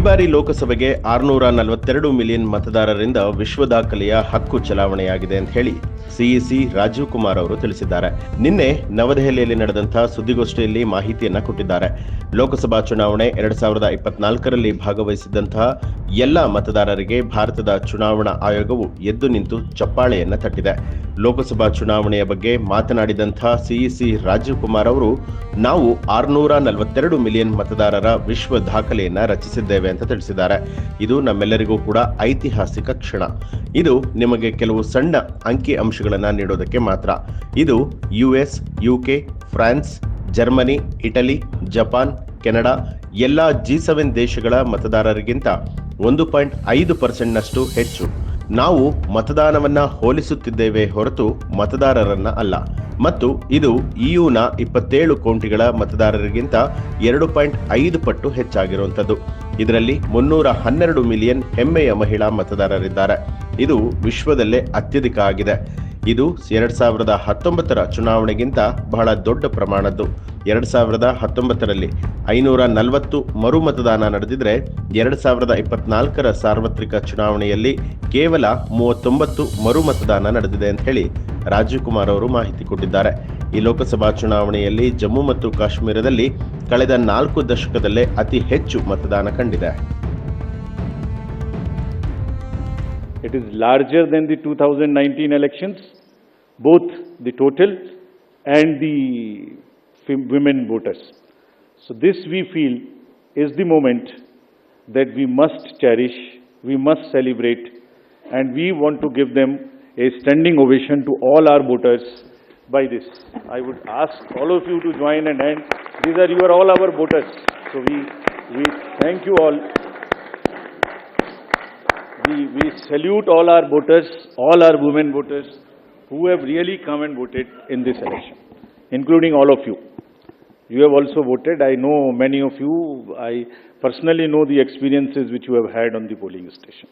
ಬಾರಿ ಲೋಕಸಭೆಗೆ ಆರುನೂರ ನಲವತ್ತೆರಡು ಮಿಲಿಯನ್ ಮತದಾರರಿಂದ ವಿಶ್ವ ದಾಖಲೆಯ ಹಕ್ಕು ಚಲಾವಣೆಯಾಗಿದೆ ಅಂತ ಹೇಳಿ ಸಿಇಸಿ ರಾಜೀವ್ ಕುಮಾರ್ ಅವರು ತಿಳಿಸಿದ್ದಾರೆ. ನಿನ್ನೆ ನವದೆಹಲಿಯಲ್ಲಿ ನಡೆದಂತಹ ಸುದ್ದಿಗೋಷ್ಠಿಯಲ್ಲಿ ಮಾಹಿತಿಯನ್ನ ಕೊಟ್ಟಿದ್ದಾರೆ. ಲೋಕಸಭಾ ಚುನಾವಣೆ ಎರಡ್ ಸಾವಿರದ ಇಪ್ಪತ್ನಾಲ್ಕರಲ್ಲಿ ಭಾಗವಹಿಸಿದ್ದಂತಹ ಎಲ್ಲ ಮತದಾರರಿಗೆ ಭಾರತದ ಚುನಾವಣಾ ಆಯೋಗವು ಎದ್ದು ನಿಂತು ಚಪ್ಪಾಳೆಯನ್ನ ತಟ್ಟಿದೆ. ಲೋಕಸಭಾ ಚುನಾವಣೆಯ ಬಗ್ಗೆ ಮಾತನಾಡಿದಂತಹ ಸಿಇಸಿ ರಾಜೀವ್ ಕುಮಾರ್ ಅವರು, ನಾವು ಆರುನೂರ ನಲವತ್ತೆರಡು ಮಿಲಿಯನ್ ಮತದಾರರ ವಿಶ್ವ ದಾಖಲೆಯನ್ನ ರಚಿಸಿದ್ದೇವೆ. ಅಂತ ತಿಳಿಸಿದ್ದಾರೆ. ಇದು ನಮ್ಮೆಲ್ಲರಿಗೂ ಕೂಡ ಐತಿಹಾಸಿಕ ಕ್ಷಣ. ಇದು ನಿಮಗೆ ಕೆಲವು ಸಣ್ಣ ಅಂಕಿ ಅಂಶಗಳನ್ನು ನೀಡೋದಕ್ಕೆ ಮಾತ್ರ. ಇದು US UK France Germany Italy Japan Canada ಎಲ್ಲ ಜಿ ಸೆವೆನ್ ದೇಶಗಳ ಮತದಾರರಿಗಿಂತ ಒಂದು ಪಾಯಿಂಟ್ ಐದು ಪರ್ಸೆಂಟ್ನಷ್ಟು ಹೆಚ್ಚು. ನಾವು ಮತದಾನವನ್ನ ಹೋಲಿಸುತ್ತಿದ್ದೇವೆ ಹೊರತು ಮತದಾರರನ್ನ ಅಲ್ಲ. ಮತ್ತು ಇದು ಇಯುನ ಇಪ್ಪತ್ತೇಳು ಕೋಟಿಗಳ ಮತದಾರರಿಗಿಂತ ಎರಡು ಪಾಯಿಂಟ್ ಐದು ಪಟ್ಟು ಹೆಚ್ಚಾಗಿರುವಂಥದ್ದು. ಇದರಲ್ಲಿ ಮುನ್ನೂರ ಹನ್ನೆರಡು ಮಿಲಿಯನ್ ಹೆಮ್ಮೆಯ ಮಹಿಳಾ ಮತದಾರರಿದ್ದಾರೆ. ಇದು ವಿಶ್ವದಲ್ಲೇ ಅತ್ಯಧಿಕ ಆಗಿದೆ. ಇದು ಎರಡ್ ಸಾವಿರದ ಹತ್ತೊಂಬತ್ತರ ಚುನಾವಣೆಗಿಂತ ಬಹಳ ದೊಡ್ಡ ಪ್ರಮಾಣದ್ದು. ಎರಡ್ ಸಾವಿರದ ಹತ್ತೊಂಬತ್ತರಲ್ಲಿ ಐನೂರ ನಲವತ್ತು ಮರು ಮತದಾನ ನಡೆದಿದ್ರೆ ಎರಡ್ ಸಾವಿರದ ಇಪ್ಪತ್ನಾಲ್ಕರ ಸಾರ್ವತ್ರಿಕ ಚುನಾವಣೆಯಲ್ಲಿ ಕೇವಲ ಮೂವತ್ತೊಂಬತ್ತು ಮರು ಮತದಾನ ನಡೆದಿದೆ ಅಂತ ಹೇಳಿ ರಾಜೀವ್ ಕುಮಾರ್ ಅವರು ಮಾಹಿತಿ ಕೊಟ್ಟಿದ್ದಾರೆ. ಈ ಲೋಕಸಭಾ ಚುನಾವಣೆಯಲ್ಲಿ ಜಮ್ಮು ಮತ್ತು ಕಾಶ್ಮೀರದಲ್ಲಿ ಕಳೆದ ನಾಲ್ಕು ದಶಕದಲ್ಲೇ ಅತಿ ಹೆಚ್ಚು ಮತದಾನ ಕಂಡಿದೆ. It is larger than the 2019 elections, both the total and the women voters. So this we feel is the moment that we must cherish, we must celebrate, and we want to give them a standing ovation to all our voters by this. I would ask all of you to join and hand. These are, you are all our voters. So we, we thank you all. We, we salute all our voters, all our women voters who have really come and voted in this election, including all of you. You have also voted. I know many of you. I personally know the experiences which you have had on the polling station.